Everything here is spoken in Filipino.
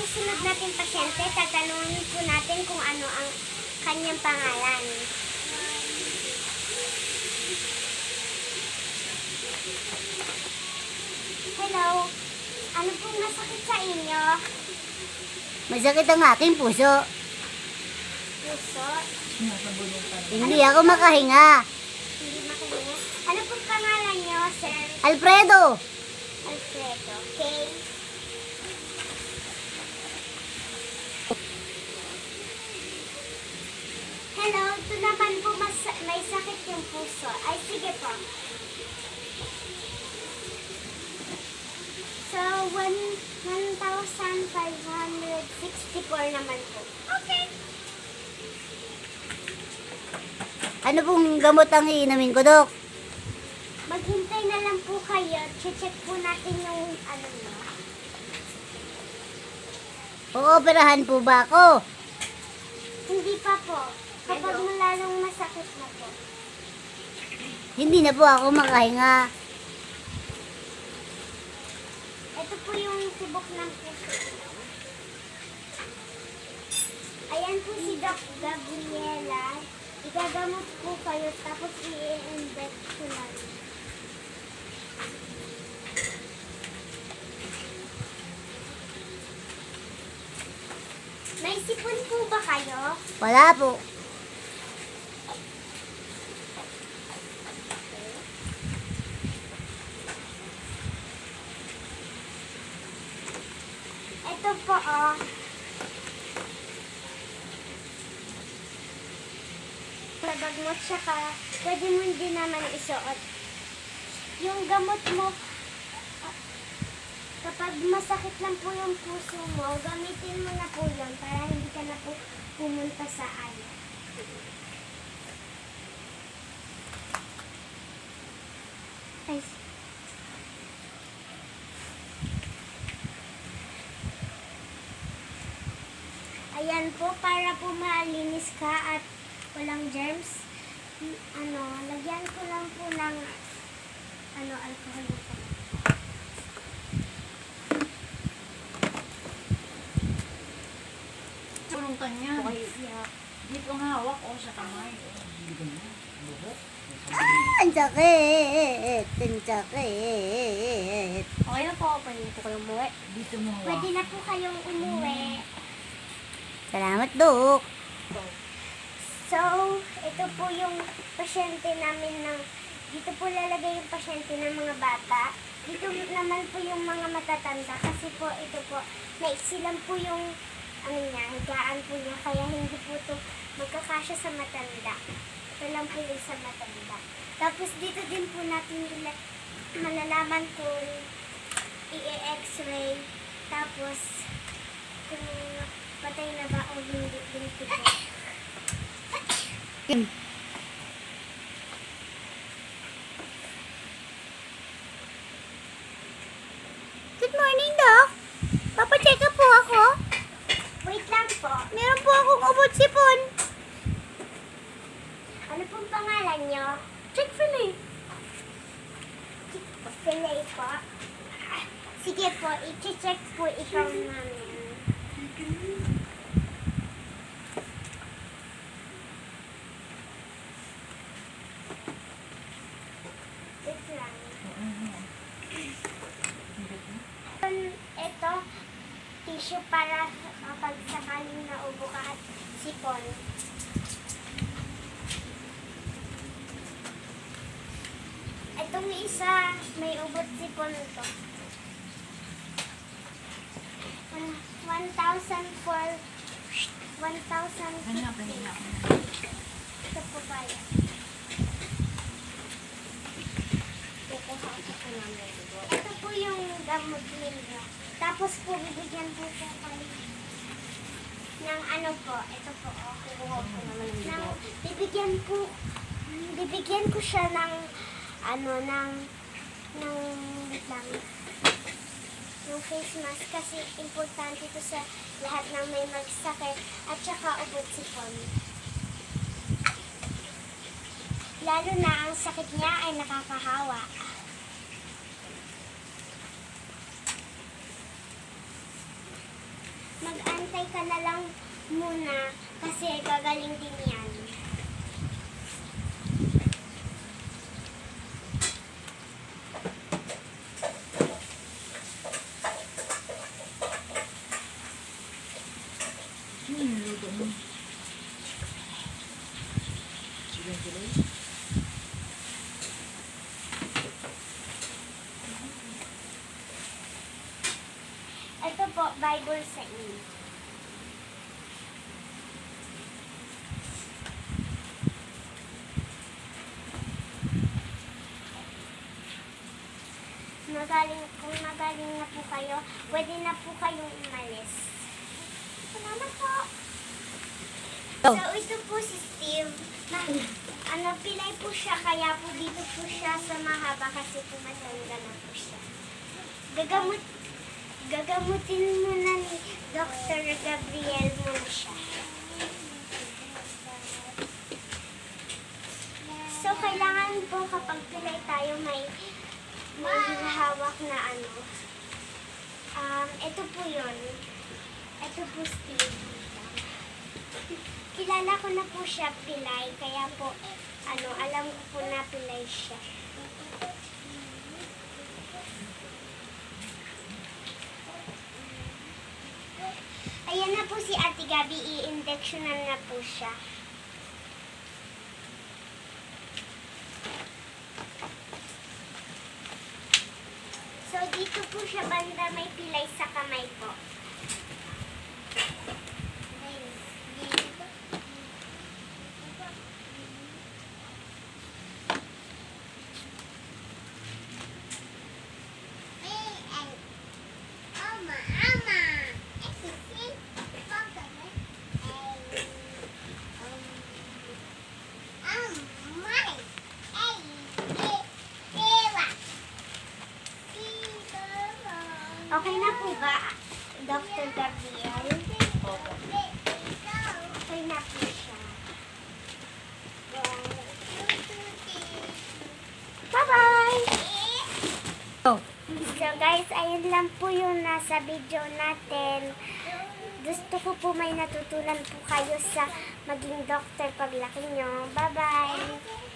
ang sunod natin pasyente, tatanungin po natin kung ano ang kanyang pangalan. Hello, ano pong masakit sa inyo? Masakit ang aking puso. Puso? Hindi ako makahinga. Hindi makahinga. Ano pong pangalan niyo, Sir Alfredo! Alfredo? Okay. Hello, ito naman po mas, may sakit yung puso. Ay, sige po. So, one- 1,564 naman po. Okay. Ano pong gamot ang iinamin ko, Dok? Maghintay na lang po kayo. Check po natin yung ano mo. Ooperahan po ba ako? Hindi pa po. Kapag lalong masakit na po. Hindi na po ako makahinga. Ito po yung tibok ng puso. Ayan po si Doc Gabriela. Igagamot po kayo tapos i-inject ko lang. May sipon po ba kayo? Wala po. Po, oh. Labag mo tsaka pwede mo din naman isuot. Yung gamot mo, ah, kapag masakit lang po yung puso mo, gamitin mo na po yun para hindi ka na po pumunta sa ayo. Ay, Ayan po, para po malinis ka at walang germs. Ano, lagyan ko lang po ng ano, alcohol dito. Tulong ka niya. Yeah. Hindi ko hawak o sa kamay. Ah, ang sakit! Ang sakit! Okay na po, pwede na po kayong umuwi. Dito mo hawak. Pwede na po kayong umuwi. Salamat, Dok. So, ito po yung pasyente namin ng dito po lalagay yung pasyente ng mga bata. Dito naman po yung mga matatanda kasi po ito po maiksi lang po yung ano niya, higaan po niya kaya hindi po ito magkakasya sa matanda. Ito lang po yung sa matanda. Tapos dito din po natin malalaman kung i-x-ray tapos kung patay na ba o hindi din po. Good morning, Dok. Papacheck up po ako. Wait lang po. Meron po akong ubod sipon. Ano pong pangalan nyo? Chick-fil-A. Filet po. Sige po, i-check po ikaw namin. Wait lang. Ito, tissue para kapag sakaling naubo ka at sipon. Itong isa, may ubot sipon ito. One- 1,000 for 1,050. Ganyan, ganyan. Ito po kaya. Ito po yung gamot ninyo. Tapos po, bibigyan po po kayo ng ano po. Ito po, oh. Ng, bibigyan po, bibigyan ko siya ng ano, ng, ng, wait lang, ng face mask kasi importante ito sa lahat ng may magsakit at saka ubot sipon. Lalo na ang sakit niya ay nakakahawa. ka na lang muna kasi gagaling din yan. Ito po, Bible sa inyo. Magaling, kung magaling na po kayo, pwede na po kayong umalis. Salamat po. Go. So, ito po si Steve. Ano, pilay po siya, kaya po dito po siya sa mahaba kasi po matanda na po siya. Gagamot, gagamutin muna ni Dr. Gabriel muna siya. So, kailangan po kapag pilay tayo may may hawak na ano. Um, ito po yun. Ito po Steve. Kilala ko na po siya pilay, kaya po, ano, alam ko po na pilay siya. Ayan na po si Ate Gabi, i-injectionan na po siya. So, dito po siya banda may pilay sa kamay po. Okay na po ba, Dr. Gabriel? Opo. Okay na po siya. Bye-bye! Go. So guys, ayun lang po yung nasa video natin. Gusto ko po may natutunan po kayo sa maging doctor paglaki nyo. Bye-bye!